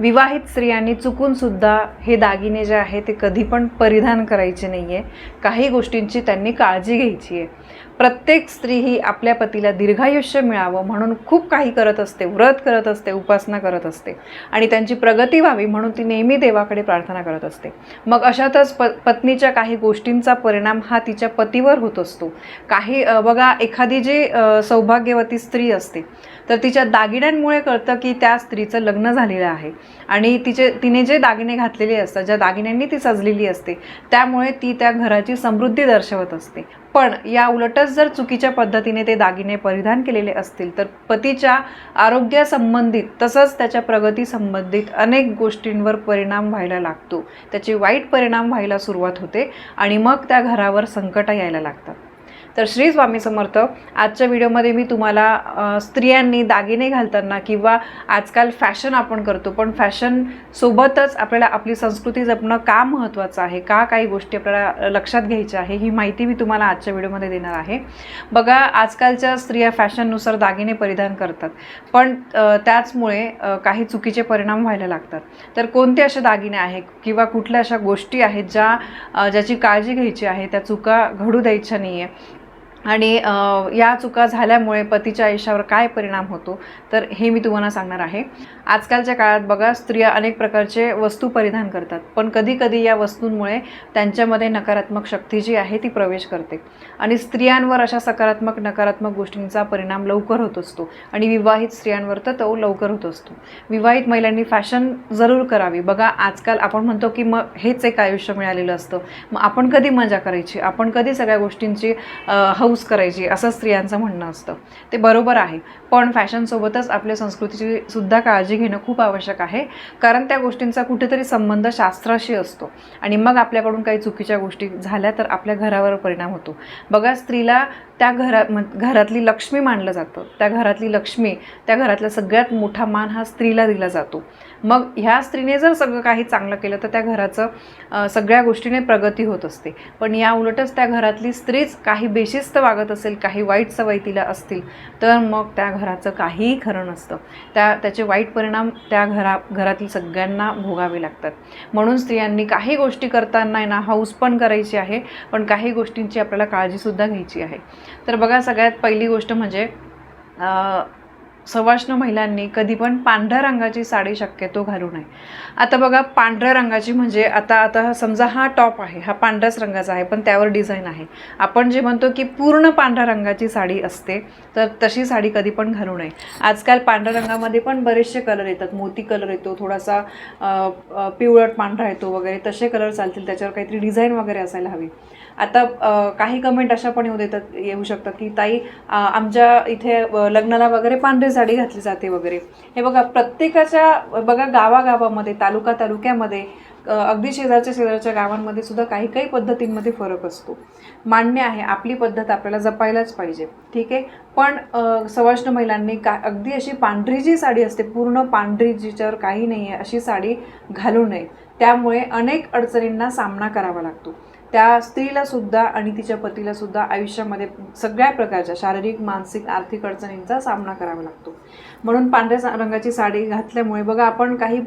विवाहित स्त्रियांनी चुकूनसुद्धा हे दागिने जे आहे ते कधी पण परिधान करायचे नाही आहे काही गोष्टींची त्यांनी काळजी घ्यायची आहे. प्रत्येक स्त्री ही आपल्या पतीला दीर्घायुष्य मिळावं म्हणून खूप काही करत असते व्रत करत असते उपासना करत असते आणि त्यांची प्रगती व्हावी म्हणून ती नेहमी देवाकडे प्रार्थना करत असते. मग अशातच प पत्नीच्या काही गोष्टींचा परिणाम हा तिच्या पतीवर होत असतो. काही बघा एखादी जी सौभाग्यवती स्त्री असते तर तिच्या दागिन्यांमुळे कळतं की त्या स्त्रीचं लग्न झालेलं आहे. आणि तिचे तिने जे दागिने घातलेले असतात ज्या दागिन्यांनी ती सजलेली असते त्यामुळे ती त्या घराची समृद्धी दर्शवत असते. पण या उलटच जर चुकीच्या पद्धतीने ते दागिने परिधान केलेले असतील तर पतीच्या आरोग्यासंबंधित तसंच त्याच्या प्रगतीसंबंधित अनेक गोष्टींवर परिणाम व्हायला लागतो. त्याचे वाईट परिणाम व्हायला सुरुवात होते आणि मग त्या घरावर संकट यायला लागतात. तर श्री स्वामी समर्थ आजच्या व्हिडिओमध्ये मी तुम्हाला स्त्रियांनी दागिने घालताना किंवा आजकाल फॅशन आपण करतो पण फॅशन सोबतच आपल्याला आपली संस्कृती जपणं का महत्त्वाचं आहे? का काही गोष्टी आपल्याला लक्षात घ्यायच्या आहे? ही माहिती मी तुम्हाला आजच्या व्हिडिओमध्ये देणार आहे. बघा आजकालच्या स्त्रिया फॅशननुसार दागिने परिधान करतात पण त्याचमुळे काही चुकीचे परिणाम व्हायला लागतात. तर कोणते असे दागिने आहेत किंवा कुठल्या अशा गोष्टी आहेत ज्या ज्याची काळजी घ्यायची आहे त्या चुका घडू द्यायच्या नाही आहे आणि या चुका झाल्यामुळे पतीच्या आयुष्यावर काय परिणाम होतो तर हे मी तुम्हाला सांगणार आहे. आजकालच्या काळात बघा स्त्रिया अनेक प्रकारचे वस्तू परिधान करतात पण कधीकधी या वस्तूंमुळे त्यांच्यामध्ये नकारात्मक शक्ती जी आहे ती प्रवेश करते. आणि स्त्रियांवर अशा सकारात्मक नकारात्मक गोष्टींचा परिणाम लवकर होत असतो. आणि विवाहित स्त्रियांवर तर तो लवकर होत असतो. विवाहित महिलांनी फॅशन जरूर करावी. बघा आजकाल आपण म्हणतो की मग हेच एक आयुष्य मिळालेलं असतं. मग आपण कधी मजा करायची? आपण कधी सगळ्या गोष्टींची अ, हौस करायची असं स्त्रियांचं म्हणणं असतं. ते बरोबर आहे. पण फॅशनसोबतच आपल्या संस्कृतीची सुद्धा काळजी घेणं खूप आवश्यक आहे. कारण त्या गोष्टींचा कुठेतरी संबंध शास्त्राशी असतो. आणि मग आपल्याकडून काही चुकीच्या गोष्टी झाल्या तर आपल्या घरावर परिणाम होतो. बघा स्त्रीला त्या घरा घरातली लक्ष्मी मानलं जातं. त्या घरातली लक्ष्मी त्या घरातला सगळ्यात मोठा मान हा स्त्रीला दिला जातो. मग ह्या स्त्रीने जर सगळं काही चांगलं केलं तर त्या घराचं सगळ्या गोष्टीने प्रगती होत असते. पण या उलटच त्या घरातली स्त्रीच काही बेशिस्त वागत असेल काही वाईट सवयी तिला असतील तर मग त्या घराचं काहीही खरं नसतं. त्या त्याचे वाईट परिणाम त्या घरा घरातील सगळ्यांना भोगावे लागतात. म्हणून स्त्रियांनी काही गोष्टी करताना ना हाऊस पण करायची आहे पण काही गोष्टींची आपल्याला काळजीसुद्धा घ्यायची आहे. तर बघा सगळ्यात पहिली गोष्ट म्हणजे सवाष्ण महिलांनी कधी पण पांढऱ्या रंगाची साडी शक्यतो घालू नये. आता बघा पांढऱ्या रंगाची म्हणजे आता आता समजा हा टॉप आहे हा पांढऱ्याच रंगाचा आहे पण त्यावर डिझाईन आहे. आपण जे म्हणतो की पूर्ण पांढऱ्या रंगाची साडी असते तर तशी साडी कधी पण घालू नये. आजकाल पांढऱ्या रंगामध्ये पण बरेचसे कलर येतात. मोती कलर येतो थोडासा पिवळट पांढरा येतो वगैरे तसे कलर चालतील त्याच्यावर काहीतरी डिझाईन वगैरे असायला हवी. आता काही कमेंट अशा पण येऊ देतात येऊ शकतात की ताई आमच्या इथे लग्नाला वगैरे पांढरे साडी घातली जाते वगैरे. हे बघा प्रत्येकाच्या बघा गावागावामध्ये तालुका तालुक्यामध्ये अगदी शेजारच्या शेजारच्या गावांमध्ये सुद्धा काही काही पद्धतींमध्ये फरक असतो. मान्य आहे आपली पद्धत आपल्याला जपायलाच पाहिजे. ठीक आहे? पण सवाष्ण महिलांनी का अगदी अशी पांढरी जी साडी असते पूर्ण पांढरी जिच्यावर काही नाही आहे अशी साडी घालू नये. त्यामुळे अनेक अडचणींना सामना करावा लागतो. त्या स्त्रीला सुद्धा आणि तिच्या पतीला सुद्धा आयुष्यामध्ये सगळ्या प्रकारच्या शारीरिक मानसिक आर्थिक अडचणींचा सामना करावा लागतो. म्हणून पांढऱ्या रंगाची साडी घातल्यामुळे बघा आपण काही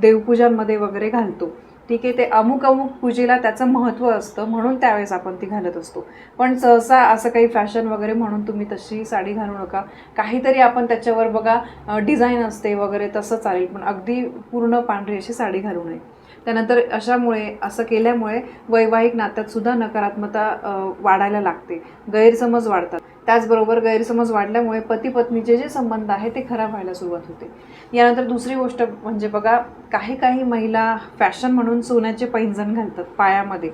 देवपूजांमध्ये वगैरे घालतो. ठीक आहे ते अमुक अमुक पूजेला त्याचं महत्त्व असतं म्हणून त्यावेळेस आपण ती घालत असतो. पण सहसा असं काही फॅशन वगैरे म्हणून तुम्ही तशी साडी घालू नका. काहीतरी आपण त्याच्यावर बघा डिझाईन असते वगैरे तसं चालेल पण अगदी पूर्ण पांढरी अशी साडी घालू नये. त्यानंतर अशामुळे असं केल्यामुळे वैवाहिक नात्यात सुद्धा नकारात्मकता वाढायला लागते. गैरसमज वाढतात. त्याचबरोबर गैरसमज वाढल्यामुळे पती पत्नीचे जे संबंध आहे ते खराब व्हायला सुरुवात होते. यानंतर दुसरी गोष्ट म्हणजे बघा काही काही महिला फॅशन म्हणून सोन्याचे पैंजण घालतात पायामध्ये.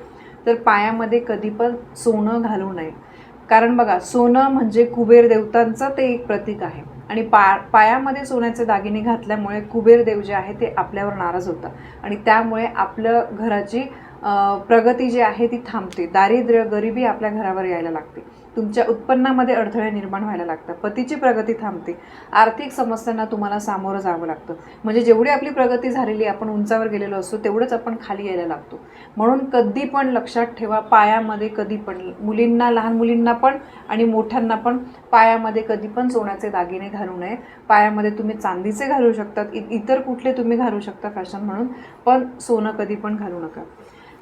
तर पायामध्ये कधी पण सोनं घालू नये. कारण बघा सोनं म्हणजे कुबेर देवतांचं ते एक प्रतीक आहे. आणि पा पायामध्ये सोन्याचे दागिने घातल्यामुळे कुबेर देव जे आहे ते आपल्यावर नाराज होतात. आणि त्यामुळे आपलं घराची प्रगती जी आहे ती थांबते. दारिद्र्य गरिबी आपल्या घरावर यायला लागते. तुमच्या उत्पन्नामध्ये अडथळे निर्माण व्हायला लागतात. पतीची प्रगती थांबते. आर्थिक समस्यांना तुम्हाला सामोरं जावं लागतं. म्हणजे जेवढी आपली प्रगती झालेली आपण उंचावर गेलेलो असतो तेवढंच आपण खाली यायला लागतो. म्हणून कधी पण लक्षात ठेवा पायामध्ये कधी पण मुलींना लहान मुलींना पण आणि मोठ्यांना पण पायामध्ये कधी पण सोन्याचे दागिने घालू नये. पायामध्ये तुम्ही चांदीचे घालू शकतात इ इतर कुठले तुम्ही घालू शकता फॅशन म्हणून पण सोनं कधी पण घालू नका.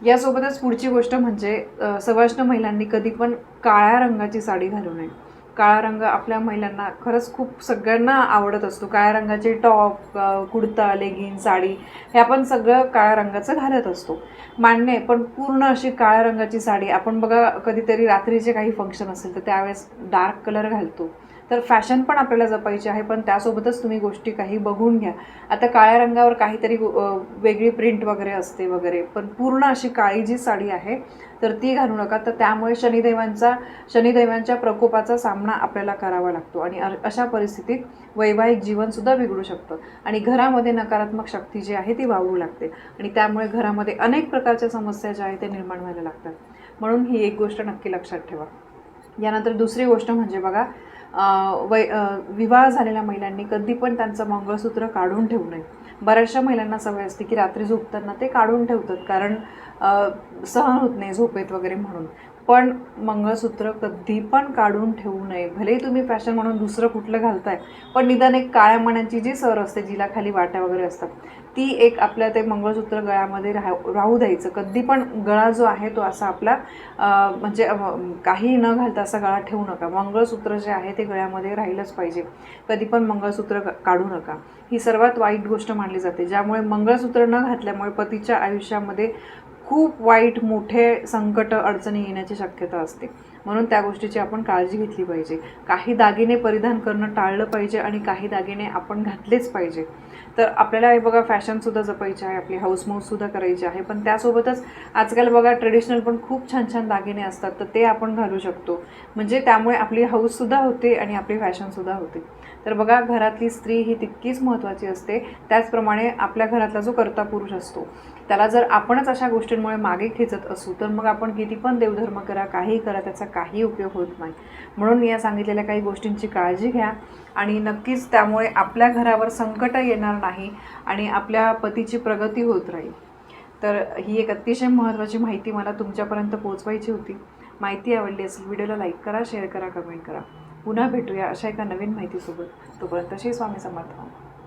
यासोबतच पुढची गोष्ट म्हणजे सवाष्ण महिलांनी कधी पण काळ्या रंगाची साडी घालू नये. काळा रंग आपल्या महिलांना खरंच खूप सगळ्यांना आवडत असतो. काळ्या रंगाचे टॉप कुडता लेगिन साडी हे आपण सगळं काळ्या रंगाचं घालत असतो. मान्य आहे पण पूर्ण अशी काळ्या रंगाची साडी आपण बघा कधीतरी रात्रीचे काही फंक्शन असेल तर त्यावेळेस डार्क कलर घालतो. तर फॅशन पण आपल्याला जपायची आहे पण त्यासोबतच तुम्ही गोष्टी काही बघून घ्या. आता काळ्या रंगावर काहीतरी वेगळी प्रिंट वगैरे असते वगैरे पण पूर्ण अशी काळी जी साडी आहे तर ती घालू नका. तर त्यामुळे शनिदेवांचा शनिदेवांच्या प्रकोपाचा सामना आपल्याला करावा लागतो आणि अशा परिस्थितीत वैवाहिक जीवनसुद्धा बिघडू शकतं. आणि घरामध्ये नकारात्मक शक्ती जी आहे ती वावरू लागते. आणि त्यामुळे घरामध्ये अनेक प्रकारच्या समस्या ज्या आहेत त्या निर्माण व्हायला लागतात. म्हणून ही एक गोष्ट नक्की लक्षात ठेवा. यानंतर दुसरी गोष्ट म्हणजे बघा वै विवाह झालेल्या महिलांनी कधी पण त्यांचं मंगळसूत्र काढून ठेवू नये. बऱ्याचशा महिलांना सवय असते की रात्री झोपताना ते काढून ठेवतात कारण सहन होत नाही झोपेत वगैरे म्हणून. पण मंगळसूत्र कधी पण काढून ठेवू नये. भलेही तुम्ही फॅशन म्हणून दुसरं कुठलं घालताय पण निदान एक काळ्या मण्याची जी सर असते जिला खाली वाट्या वगैरे असतात ती एक आपल्या ते मंगळसूत्र गळ्यामध्ये राहू राहू द्यायचं. कधी पण गळा जो आहे तो असा आपला म्हणजे काही न घालता असा गळा ठेवू नका. मंगळसूत्र जे आहे ते गळ्यामध्ये राहिलंच पाहिजे. कधी पण मंगळसूत्र काढू नका. ही सर्वात वाईट गोष्ट मानली जाते ज्यामुळे मंगळसूत्र न घातल्यामुळे पतीच्या आयुष्यामध्ये खूप वाईट मोठे संकट अडचणी येण्याची शक्यता असते. म्हणून त्या गोष्टीची आपण काळजी घेतली पाहिजे. काही दागिने परिधान करणं टाळलं पाहिजे आणि काही दागिने आपण घातलेच पाहिजे. तर आपल्याला हे बघा फॅशनसुद्धा जपायची आहे आपली हाऊसमाऊससुद्धा करायची आहे. पण त्यासोबतच आजकाल बघा ट्रेडिशनल पण खूप छान छान दागिने असतात तर ते आपण घालू शकतो. म्हणजे त्यामुळे आपली हाऊससुद्धा होते आणि आपली फॅशनसुद्धा होते. तर बघा घरातली स्त्री ही तितकीच महत्त्वाची असते. त्याचप्रमाणे आपल्या घरातला जो कर्ता पुरुष असतो त्याला जर आपणच अशा गोष्टींमुळे मागे खेचत असू तर मग आपण किती पण देवधर्म करा काही करा त्याचा काही उपयोग होत नाही. म्हणून या सांगितलेल्या काही गोष्टींची काळजी घ्या. आणि नक्कीच त्यामुळे आपल्या घरावर संकट येणार नाही आणि आपल्या पतीची प्रगती होत राहील. तर ही एक अतिशय महत्त्वाची माहिती मला तुमच्यापर्यंत पोहोचवायची होती. माहिती आवडली असेल व्हिडिओला लाईक करा शेअर करा कमेंट करा. पुन्हा भेटूया अशा एका नवीन माहितीसोबत. तोपर्यंत श्री स्वामी समर्थ.